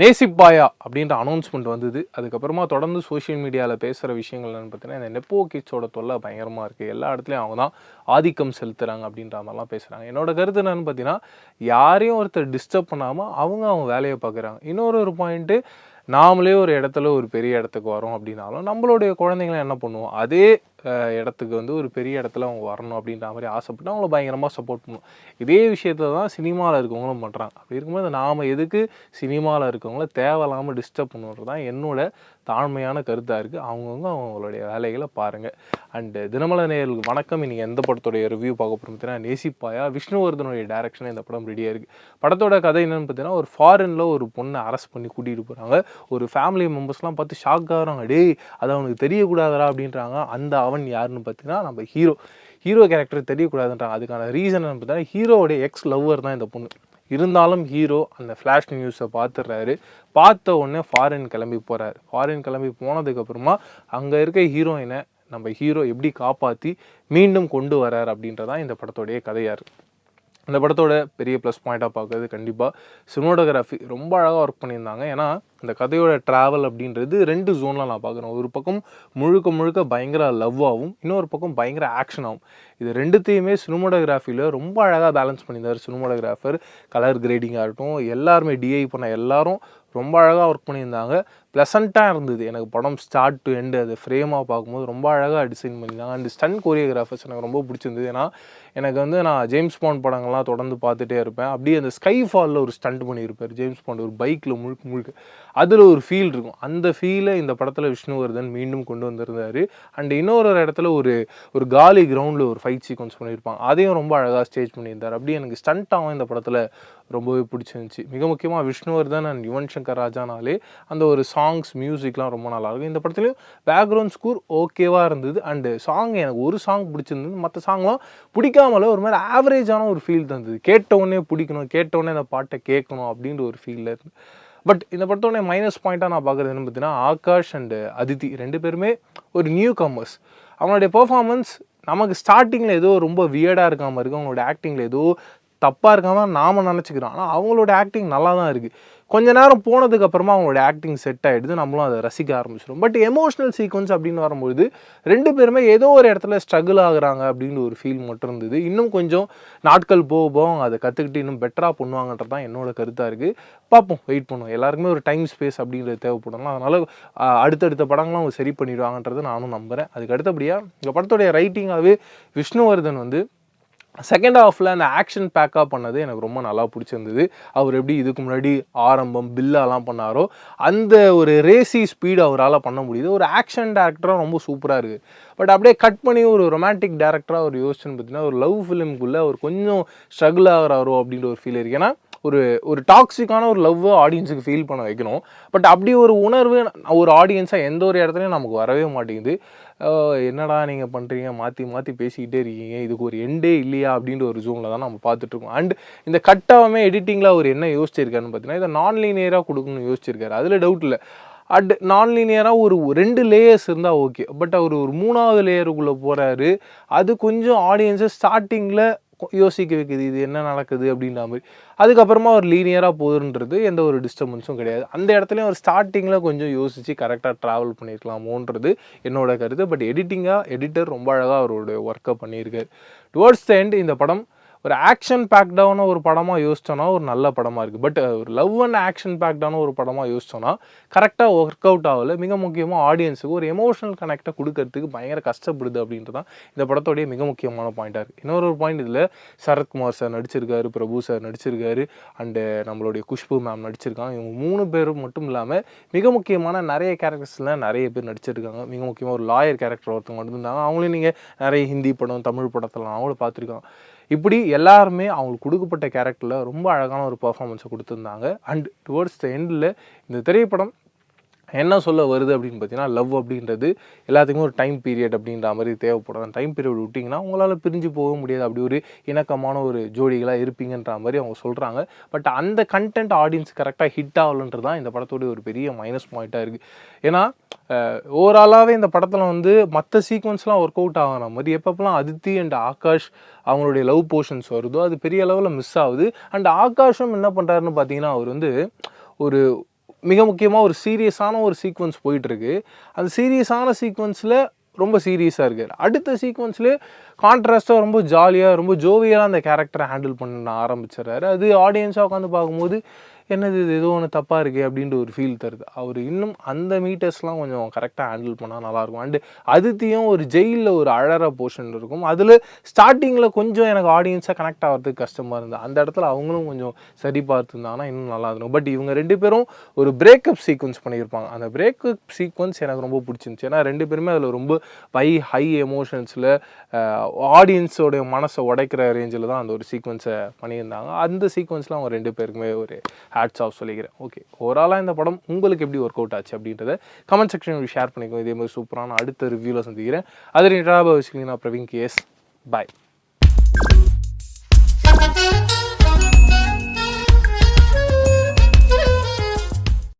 நேசிப்பாயா அப்படின்ற அனௌன்ஸ்மெண்ட் வந்தது. அதுக்கப்புறமா தொடர்ந்து சோஷியல் மீடியாவில் பேசுகிற விஷயங்கள் என்னென்னு பார்த்தீங்கன்னா இந்த நெப்போ கிட்ஸோட தொல்லை பயங்கரமாக இருக்குது எல்லா இடத்துலையும் அவங்க தான் ஆதிக்கம் செலுத்துகிறாங்க அப்படின்ற மாதிரிலாம் பேசுகிறாங்க என்னோட கருத்து என்னன்னு பார்த்தீங்கன்னா யாரையும் ஒருத்தர் டிஸ்டர்ப் பண்ணாமல் அவங்க அவங்க வேலையை பார்க்குறாங்க. இன்னொரு ஒரு பாயிண்ட்டு நாமளே ஒரு இடத்துல ஒரு பெரிய இடத்துக்கு வரோம் அப்படின்னாலும் நம்மளுடைய குழந்தைங்களை என்ன பண்ணுவோம்? அதே இடத்துக்கு வந்து ஒரு பெரிய இடத்துல அவங்க வரணும் அப்படின்ற மாதிரி ஆசைப்பட்டு அவங்கள பயங்கரமாக சப்போர்ட் பண்ணுவோம் இதே விஷயத்த தான் சினிமாவில் இருக்கவங்களும் பண்ணுறாங்க அப்படி இருக்கும்போது நாம் எதுக்கு சினிமாவில் இருக்கவங்கள தேவையில்லாமல் டிஸ்டர்ப் பண்ணுறது தான் என்னோட தாழ்மையான கருத்தாக இருக்குது அவங்கவுங்க அவங்களுடைய வேலைகளை பாருங்கள் அண்டு தினமல நேயர்களுக்கு வணக்கம். இன்றைக்கி எந்த படத்தோடைய ரிவ்யூ பார்க்க போகிறோம் பார்த்தீங்கன்னா நேசிப்பாயா விஷ்ணுவர்தனுடைய டேரக்ஷன் இந்த படம் ரெடியாக இருக்குது படத்தோட கதை என்னென்னு பார்த்தீங்கன்னா ஒரு ஃபாரினில் ஒரு பொண்ணை அரெஸ்ட் பண்ணி கூட்டிகிட்டு போகிறாங்க ஒரு ஃபேமிலி மெம்பர்ஸ்லாம் பார்த்து ஷாக் டேய் அது அவனுக்கு தெரியக்கூடாதரா அப்படின்றாங்க. அந்த அவன் யாருன்னு பார்த்தீங்கன்னா நம்ம ஹீரோ. Hero character தெரியக்கூடாதுன்றாங்க. அதுக்கான ரீசன் பார்த்தீங்கன்னா ஹீரோவுடைய எக்ஸ் லவ்வர் தான் இந்த பொண்ணு. இருந்தாலும் ஹீரோ அந்த ஃப்ளாஷ் நியூஸை பார்த்துடுறாரு. பார்த்த உடனே ஃபாரின் கிளம்பி போகிறாரு ஃபாரின் கிளம்பி போனதுக்கப்புறமா அங்கே இருக்க ஹீரோயினை நம்ம ஹீரோ எப்படி காப்பாற்றி மீண்டும் கொண்டு வரார் அப்படின்றதான் இந்த படத்தோடைய கதையாக இருக்குது இந்த படத்தோட பெரிய ப்ளஸ் பாயிண்ட்டாக பார்க்குறது கண்டிப்பாக சினிமோட்டோகிராஃபி ரொம்ப அழகாக ஒர்க் பண்ணியிருந்தாங்க. ஏன்னா இந்த கதையோட ட்ராவல் அப்படின்றது ரெண்டு ஜோனில் நான் பார்க்குறேன். ஒரு பக்கம் முழுக்க முழுக்க பயங்கர லவ்வாகவும் இன்னொரு பக்கம் பயங்கர ஆக்ஷனாகவும் இது ரெண்டுத்தையுமே சினிமோட்டோகிராஃபியில் ரொம்ப அழகாக பேலன்ஸ் பண்ணியிருந்தார் சினிமோட்டோகிராஃபர் கலர் கிரேடிங்காக இருக்கட்டும் எல்லாருமே டிஐ பண்ண எல்லாரும் ரொம்ப அழகாக ஒர்க் பண்ணியிருந்தாங்க. ப்ளசண்ட்டாக இருந்தது. எனக்கு படம் ஸ்டார்ட் டு எண்டு அது ஃப்ரேமாக பார்க்கும்போது ரொம்ப அழகாக டிசைன் பண்ணியிருந்தாங்க. அண்ட் ஸ்டன் கோரியோகிராஃபர்ஸ் எனக்கு ரொம்ப பிடிச்சிருந்தது. ஏன்னா எனக்கு வந்து நான் ஜேம்ஸ் பாண்ட் படங்கள்லாம் தொடர்ந்து பார்த்துட்டே இருப்பேன். அப்படியே அந்த ஸ்கை ஃபாலில் ஒரு ஸ்டண்ட் பண்ணியிருப்பார். ஜேம்ஸ் பாண்ட் ஒரு பைக்கில் முழுக்க முழுக்க. அதில் ஒரு ஃபீல் இருக்கும். அந்த ஃபீலை இந்த படத்தில் விஷ்ணுவர்தன் மீண்டும் கொண்டு வந்திருந்தார். அண்ட் இன்னொரு ஒரு இடத்துல ஒரு ஒரு காலி கிரவுண்டில் ஒரு ஃபைட் சீக்வன்ஸ் பண்ணியிருப்பாங்க அதையும் ரொம்ப அழகாக ஸ்டேஜ் பண்ணியிருந்தார். அப்படியே எனக்கு ஸ்டண்ட்டாகவும் இந்த படத்தில் ரொம்பவே பிடிச்சிருந்துச்சி. மிக முக்கியமாக விஷ்ணுவர்தன் அண்ட் யுவன் சங்கர் ராஜானாலே அந்த ஒரு சாங்ஸ் மியூசிக்லாம் ரொம்ப நல்லாயிருக்கும் இந்த படத்துலையும் பேக்ரவுண்ட் ஸ்கோர் ஓகேவாக இருந்தது. அண்டு சாங் எனக்கு ஒரு சாங் பிடிச்சிருந்தது. மற்ற சாங்லாம் பிடிக்காமல ஒரு மாதிரி ஆவரேஜான ஒரு ஃபீல் தந்தது. கேட்டவுடனே பிடிக்கணும் கேட்டவுடனே அந்த பாட்டை கேட்கணும் அப்படின்ற ஒரு ஃபீலில் இருந்து பட் இந்த படத்தோட மைனஸ் பாயிண்ட்டாக நான் பார்க்குறது என்ன பார்த்தீங்கன்னா ஆகாஷ் அண்டு அதித்தி ரெண்டு பேருமே ஒரு நியூ கமர்ஸ் அவங்களுடைய பெர்ஃபார்மன்ஸ் நமக்கு ஸ்டார்டிங்கில் ஏதோ ரொம்ப வியர்டாக இருக்காமல் இருக்குது அவங்களோட ஆக்டிங்கில் ஏதோ தப்பாக இருக்காமல் நாம நினச்சிக்கிறோம். ஆனால் அவங்களோட ஆக்டிங் நல்லா தான் இருக்குது கொஞ்ச நேரம் போனதுக்கு அப்புறமா அவங்களோட ஆக்டிங் செட் ஆகிடுது நம்மளும் அதை ரசிக்க ஆரம்பிச்சிடும் பட் எமோஷனல் சீக்வன்ஸ் அப்படின்னு வரும்பொழுது ரெண்டு பேருமே ஏதோ ஒரு இடத்துல ஸ்ட்ரகிள் ஆகுறாங்க அப்படின்னு ஒரு ஃபீல் மட்டும் இருந்தது. இன்னும் கொஞ்சம் நாட்கள் போக போக அவங்க அதை கற்றுக்கிட்டு இன்னும் பெட்டராக பண்ணுவாங்கன்றது தான் என்னோட கருத்தாக இருக்குது பார்ப்போம் வெயிட் பண்ணுவோம். எல்லாருக்குமே ஒரு டைம் ஸ்பேஸ் அப்படின்றது தேவைப்படும் அதனால் அடுத்தடுத்த படங்களும் அவங்க சரி பண்ணிடுவாங்கன்றது நானும் நம்புகிறேன் அதுக்கு அடுத்தபடியாக இந்த படத்துடைய ரைட்டிங்காகவே விஷ்ணுவர்தன் வந்து செகண்ட் ஹாஃபில் அந்த ஆக்ஷன் பேக்காக பண்ணது எனக்கு ரொம்ப நல்லா பிடிச்சிருந்தது. அவர் எப்படி இதுக்கு முன்னாடி ஆரம்பம் பில்லாலாம் பண்ணாரோ அந்த ஒரு ரேசி ஸ்பீடு அவரால் பண்ண முடியுது. ஒரு ஆக்ஷன் டேரக்டராக ரொம்ப சூப்பராக இருக்குது பட் அப்படியே கட் பண்ணி ஒரு ரொமான்டிக் டேரக்டராக ஒரு யோசிச்சுன்னு பார்த்தீங்கன்னா ஒரு லவ் ஃபிலிம்குள்ளே அவர் கொஞ்சம் ஸ்ட்ரகிள் ஆகிறாரோ அப்படின்ற ஒரு ஃபீல் இருக்கு. ஏன்னா ஒரு ஒரு டாக்ஸிக்கான ஒரு லவ் ஆடியன்ஸுக்கு ஃபீல் பண்ண வைக்கணும். பட் அப்படி ஒரு உணர்வு ஒரு ஆடியன்ஸாக எந்த ஒரு இடத்துலையும் நமக்கு வரவே மாட்டேங்குது. என்னடா நீங்கள் பண்ணுறீங்க மாற்றி மாற்றி பேசிக்கிட்டே இருக்கீங்க. இதுக்கு ஒரு எண்டே இல்லையா? அப்படின்ற ஒரு ஜூனில் தான் நம்ம பார்த்துட்ருக்கோம் அண்ட் இந்த கட்டாகவே எடிட்டிங்கில் அவர் என்ன யோசிச்சிருக்காருன்னு பார்த்தீங்கன்னா இதை நான் லீனியராக கொடுக்கணும்னு யோசிச்சிருக்காரு. அதில் டவுட் இல்லை. அட் நான் லீனியராக ஒரு ரெண்டு லேயர்ஸ் இருந்தால் ஓகே பட் அவர் ஒரு மூணாவது லேயருக்குள்ளே போகிறாரு அது கொஞ்சம் ஆடியன்ஸை ஸ்டார்டிங்கில் யோசிக்க வைக்குது இது என்ன நடக்குது அப்படின்ற மாதிரி. அதுக்கப்புறமா ஒரு லீனியராக போகுதுன்றது எந்த ஒரு டிஸ்டர்பன்ஸும் கிடையாது. அந்த இடத்துலையும் ஒரு ஸ்டார்டிங்கில் கொஞ்சம் யோசித்து கரெக்டாக ட்ராவல் பண்ணியிருக்கலாமோன்றது என்னோட கருத்து. பட் எடிட்டிங்காக எடிட்டர் ரொம்ப அழகாக அவருடைய ஒர்க்கை பண்ணியிருக்கார். டுவர்ட்ஸ் த எண்ட் இந்த படம் ஒரு ஆக்ஷன் பேக்டான ஒரு படமாக யோசிச்சோன்னா ஒரு நல்ல படமாக இருக்குது பட் ஒரு லவ் அண்ட் ஆக்ஷன் பேக்டான ஒரு படமாக யோசிச்சோன்னா கரெக்டாக ஒர்க் அவுட் ஆகல. மிக முக்கியமாக ஆடியன்ஸுக்கு ஒரு எமோஷனல் கனெக்டை கொடுக்கறதுக்கு பயங்கர கஷ்டப்படுது அப்படின்றது தான் இந்த படத்தோடைய மிக முக்கியமான பாயிண்ட்டாக இருக்குது இன்னொரு ஒரு பாயிண்ட் இதில் சரத்குமார் சார் நடிச்சிருக்காரு பிரபு சார் நடிச்சிருக்காரு அண்டு நம்மளுடைய குஷ்பு மேம் நடிச்சிருக்காங்க. இவங்க மூணு பேரும் மட்டும் இல்லாமல் மிக முக்கியமான நிறைய கேரக்டர்ஸில் நிறைய பேர் நடிச்சிருக்காங்க. மிக முக்கியமாக ஒரு லாயர் கேரக்டர் ஒருத்தவங்க வந்துருந்தாங்க அவங்களையும் நீங்கள் நிறைய ஹிந்தி படம் தமிழ் படத்தெல்லாம் அவங்களும் பார்த்துருக்காங்க. இப்படி எல்லாருமே அவங்களுக்கு கொடுக்கப்பட்ட கேரக்டரில் ரொம்ப அழகான ஒரு பர்ஃபார்மன்ஸை கொடுத்துருந்தாங்க. அண்ட் டுவர்ட்ஸ் த எண்டில் இந்த திரைப்படம் என்ன சொல்ல வருது அப்படின்னு பார்த்தீங்கன்னா லவ் அப்படின்றது எல்லாத்துக்குமே ஒரு டைம் பீரியட் அப்படின்ற மாதிரி தேவைப்படும். அந்த டைம் பீரியட் விட்டிங்கன்னா உங்களால் பிரிஞ்சு போக முடியாது. அப்படி ஒரு இணக்கமான ஒரு ஜோடிகளாக இருப்பீங்கன்ற மாதிரி அவங்க சொல்கிறாங்க பட் அந்த கண்டென்ட் ஆடியன்ஸ் கரெக்டாக ஹிட் ஆகலன்றது தான் இந்த படத்தோடைய ஒரு பெரிய மைனஸ் பாயிண்ட்டாக இருக்குது ஏன்னா ஓவராலாகவே இந்த படத்தில் வந்து மற்ற சீக்வன்ஸ்லாம் ஒர்க் அவுட் ஆகிற மாதிரி எப்பப்பெல்லாம் அதித்தி அண்ட் ஆகாஷ் அவங்களுடைய லவ் போர்ஷன்ஸ் வருதோ அது பெரிய அளவில் மிஸ் ஆகுது. அண்ட் ஆகாஷும் என்ன பண்ணுறாருன்னு பார்த்தீங்கன்னா அவர் வந்து ஒரு மிக முக்கியமாக ஒரு சீரியஸான ஒரு சீக்வன்ஸ் போயிட்டுருக்கு. அந்த சீரியஸான சீக்வன்ஸில் ரொம்ப சீரியஸாக இருக்கார் அடுத்த சீக்வன்ஸ்லேயே கான்ட்ராஸ்ட்டாக ரொம்ப ஜாலியாக ரொம்ப ஜோவியலாக அந்த கேரக்டரை ஹேண்டில் பண்ண ஆரம்பிச்சிடுறாரு. அது ஆடியன்ஸாக உட்காந்து பார்க்கும்போது என்னது இது? ஏதோ ஒன்று தப்பாக இருக்கே அப்படின்ற ஒரு ஃபீல் தருது. அவர் இன்னும் அந்த மீட்டர்ஸ்லாம் கொஞ்சம் கரெக்டாக ஹேண்டில் பண்ணால் நல்லாயிருக்கும் அண்டு அதித்தியும் ஒரு ஜெயிலில் ஒரு அழற போர்ஷன் இருக்கும். அதில் ஸ்டார்டிங்கில் கொஞ்சம் எனக்கு ஆடியன்ஸாக கனெக்ட் ஆகிறதுக்கு கஷ்டமாக இருந்தது. அந்த இடத்துல அவங்களும் கொஞ்சம் சரி பார்த்துருந்தாங்கன்னா இன்னும் நல்லா இருக்கும் பட் இவங்க ரெண்டு பேரும் ஒரு பிரேக்கப் சீக்வன்ஸ் பண்ணியிருப்பாங்க. அந்த பிரேக்கப் சீக்வன்ஸ் எனக்கு ரொம்ப பிடிச்சிருந்துச்சு. ஏன்னா ரெண்டு பேருமே அதில் ரொம்ப பை ஹை எமோஷன்ஸில் ஆடியன்ஸோடைய மனசை உடைக்கிற ரேஞ்சில் தான் அந்த ஒரு சீக்வன்ஸை பண்ணியிருந்தாங்க. அந்த சீக்வன்ஸில் அவங்க ரெண்டு பேருக்குமே ஒரு ஹேட்ஸ் ஆஃப் சொல்லிக்கிறேன். ஓகே ஓவராலாக இந்த படம் உங்களுக்கு எப்படி ஒர்க் அவுட் ஆச்சு அப்படின்றத கமெண்ட் செக்ஷனில் ஷேர் பண்ணிக்கோ இதே மாதிரி சூப்பரான அடுத்த ரிவ்யூவில் சந்திக்கிறேன். அது ரிட்டாபா வச்சுக்கிங்கன்னா பிரவீன் கேஸ் பாய்